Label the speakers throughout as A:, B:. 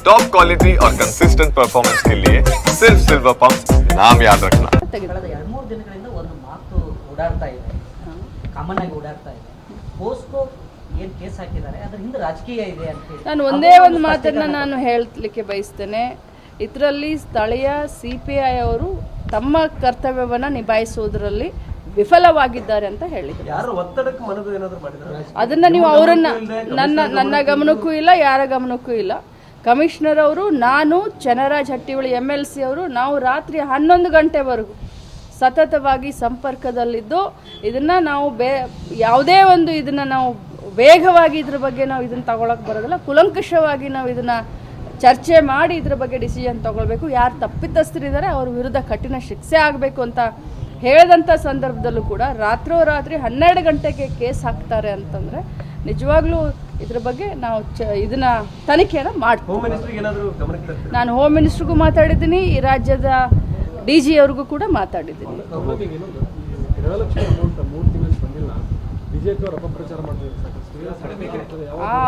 A: Top quality और consistent performance के लिए सिर्फ सिल्वर पंप नाम याद रखना
B: ಕಳೆದ ಎರಡು ಮೂರು ದಿನಗಳಿಂದ ಒಂದು ಮಾತು ಓಡಾಡ್ತಾ ಇದೆ ಕಾಮನ್ ಆಗಿ ಓಡಾಡ್ತಾ ಇದೆ ಪೋಸ್ಕೋ ಏನ್ ಕೇಸ್ ಹಾಕಿದ್ದಾರೆ ಅದ್ರ ಹಿಂದೆ ರಾಜಕೀಯ ಇದೆ ಅಂತ ಹೇಳಿ
C: ನಾನು ಒಂದೇ
B: ಅದು
C: ಒಂದು ಮಾತನ್ನ
B: ಸ್ಪಷ್ಟೀಕರಣ
C: ನಾನು ಹೇಳಲಿಕ್ಕೆ ಬಯಸ್ತೇನೆ ಇದರಲ್ಲಿ ಸ್ಥಳೀಯ ಸಿ ಪಿ ಐ ಅವರು ತಮ್ಮ ಕರ್ತವ್ಯವನ್ನು ನಿಭಾಯಿಸುವುದರಲ್ಲಿ ವಿಫಲವಾಗಿದ್ದಾರೆ ಅಂತ ಹೇಳಿದರು
D: ಯಾರು ಒತ್ತಡಕ್ಕೆ ಮನದು ಏನಾದ್ರು ಮಾಡಿದ್ರೆ
C: ಅದನ್ನ ನೀವು ಅವರನ್ನ ನನ್ನ ನನ್ನ ಗಮನಕ್ಕೂ ಇಲ್ಲ ಯಾರ ಗಮನಕ್ಕೂ ಇಲ್ಲ ಕಮಿಷನರ್ ಅವರು, ನಾನು Channaraj Hattiholi M L C ಅವರು, ನಾವು ರಾತ್ರಿ ಹನ್ನೊಂದು ಗಂಟೆವರೆಗೂ ಸತತವಾಗಿ ಸಂಪರ್ಕದಲ್ಲಿದ್ದು, ಇದನ್ನು ನಾವು ಬೇ, ಯಾವುದೇ ಒಂದು ಇದನ್ನು ನಾವು ವೇಗವಾಗಿ ಇದ್ರ ಬಗ್ಗೆ ನಾವು ಇದನ್ನು ತಗೊಳಕ್ಕೆ ಬರೋದಿಲ್ಲ. ಕುಲಂಕಷವಾಗಿ ನಾವು ಇದನ್ನು ಚರ್ಚೆ ಮಾಡಿ ಇದ್ರ ಬಗ್ಗೆ ಡಿಸಿಷನ್ ತಗೊಳ್ಬೇಕು. ಯಾರು ತಪ್ಪಿತಸ್ಥರಿದ್ದಾರೆ ಅವ್ರ ವಿರುದ್ಧ ಕಠಿಣ ಶಿಕ್ಷೆ ಆಗಬೇಕು ಅಂತ ಹೇಳಿದಂಥ ಸಂದರ್ಭದಲ್ಲೂ ಕೂಡ ರಾತ್ರೋರಾತ್ರಿ ಹನ್ನೆರಡು ಗಂಟೆಗೆ ಕೇಸ್ ಹಾಕ್ತಾರೆ ಅಂತಂದರೆ ನಿಜವಾಗ್ಲೂ ಇದ್ರ ಬಗ್ಗೆ ನಾವು ಚ ಇದನ್ನ ತನಿಖೆಯನ್ನು ಮಾಡ್ತೀವಿ.
D: ಹೋಮ್ ಮಿನಿಸ್ಟ್ರಿಗೆ ಏನಾದ್ರು ಗಮನಕ್ಕೆ ತರ್ತೀರಾ?
C: ನಾನು ಹೋಮ್ ಮಿನಿಸ್ಟ್ರಿಗೂ ಮಾತಾಡಿದ್ದೀನಿ ಈ ರಾಜ್ಯದ ಡಿ ಜಿ ಅವ್ರಿಗೂ ಕೂಡ ಮಾತಾಡಿದ್ದೀನಿ.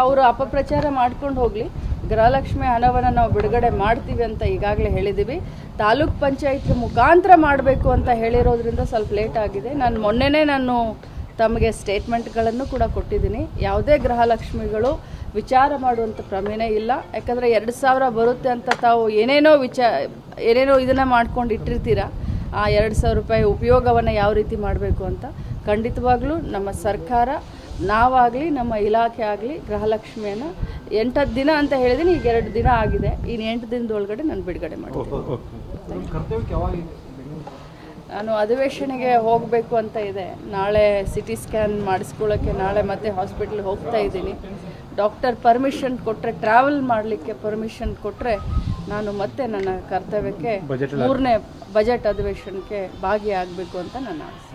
E: ಅವರು ಅಪಪ್ರಚಾರ
C: ಮಾಡ್ಕೊಂಡು ಹೋಗಲಿ. ಗೃಹಲಕ್ಷ್ಮಿ ಹಣವನ್ನು ನಾವು ಬಿಡುಗಡೆ ಮಾಡ್ತೀವಿ ಅಂತ ಈಗಾಗಲೇ ಹೇಳಿದ್ದೀವಿ. ತಾಲೂಕ್ ಪಂಚಾಯತ್ ಮುಖಾಂತರ ಮಾಡಬೇಕು ಅಂತ ಹೇಳಿರೋದ್ರಿಂದ ಸ್ವಲ್ಪ ಲೇಟ್ ಆಗಿದೆ. ನಾನು ಮೊನ್ನೆನೇ ನಾನು ತಮಗೆ ಸ್ಟೇಟ್ಮೆಂಟ್ಗಳನ್ನು ಕೂಡ ಕೊಟ್ಟಿದ್ದೀನಿ. ಯಾವುದೇ ಗೃಹಲಕ್ಷ್ಮಿಗಳು ವಿಚಾರ ಮಾಡುವಂಥ ಪ್ರಮೇಯನೇ ಇಲ್ಲ. ಯಾಕಂದರೆ ಎರಡು ಸಾವಿರ ಬರುತ್ತೆ ಅಂತ ತಾವು ಏನೇನೋ ವಿಚಾರ ಏನೇನೋ ಇದನ್ನು ಮಾಡ್ಕೊಂಡು ಇಟ್ಟಿರ್ತೀರ ಆ ಎರಡು ಸಾವಿರ ರೂಪಾಯಿ ಉಪಯೋಗವನ್ನು ಯಾವ ರೀತಿ ಮಾಡಬೇಕು ಅಂತ ಖಂಡಿತವಾಗ್ಲೂ ನಮ್ಮ ಸರ್ಕಾರ ನಾವಾಗಲಿ ನಮ್ಮ ಇಲಾಖೆ ಆಗಲಿ ಗೃಹಲಕ್ಷ್ಮಿಯನ್ನು ಎಂಟತ್ತು ದಿನ ಅಂತ ಹೇಳಿದ್ದೀನಿ ಈಗ ಎರಡು ದಿನ ಆಗಿದೆ. ಇನ್ನು ಎಂಟು ದಿನದೊಳಗಡೆ ನಾನು ಬಿಡುಗಡೆ ಮಾಡ್ತೀನಿ. ನಾನು ಅಧಿವೇಶನಿಗೆ ಹೋಗಬೇಕು ಅಂತ ಇದೆ. ನಾಳೆ ಸಿ ಟಿ ಸ್ಕ್ಯಾನ್ ಮಾಡಿಸ್ಕೊಳ್ಳೋಕ್ಕೆ ನಾಳೆ ಮತ್ತೆ ಹಾಸ್ಪಿಟ್ಲಿಗೆ ಹೋಗ್ತಾ ಇದ್ದೀನಿ. ಡಾಕ್ಟರ್ ಪರ್ಮಿಷನ್ ಕೊಟ್ಟರೆ ಟ್ರಾವೆಲ್ ಮಾಡಲಿಕ್ಕೆ ಪರ್ಮಿಷನ್ ಕೊಟ್ಟರೆ ನಾನು ಮತ್ತೆ ನನ್ನ ಕರ್ತವ್ಯಕ್ಕೆ ಮೂರನೇ ಬಜೆಟ್ ಅಧಿವೇಶನಕ್ಕೆ ಭಾಗಿಯಾಗಬೇಕು ಅಂತ ನನ್ನ ಆಸೆ.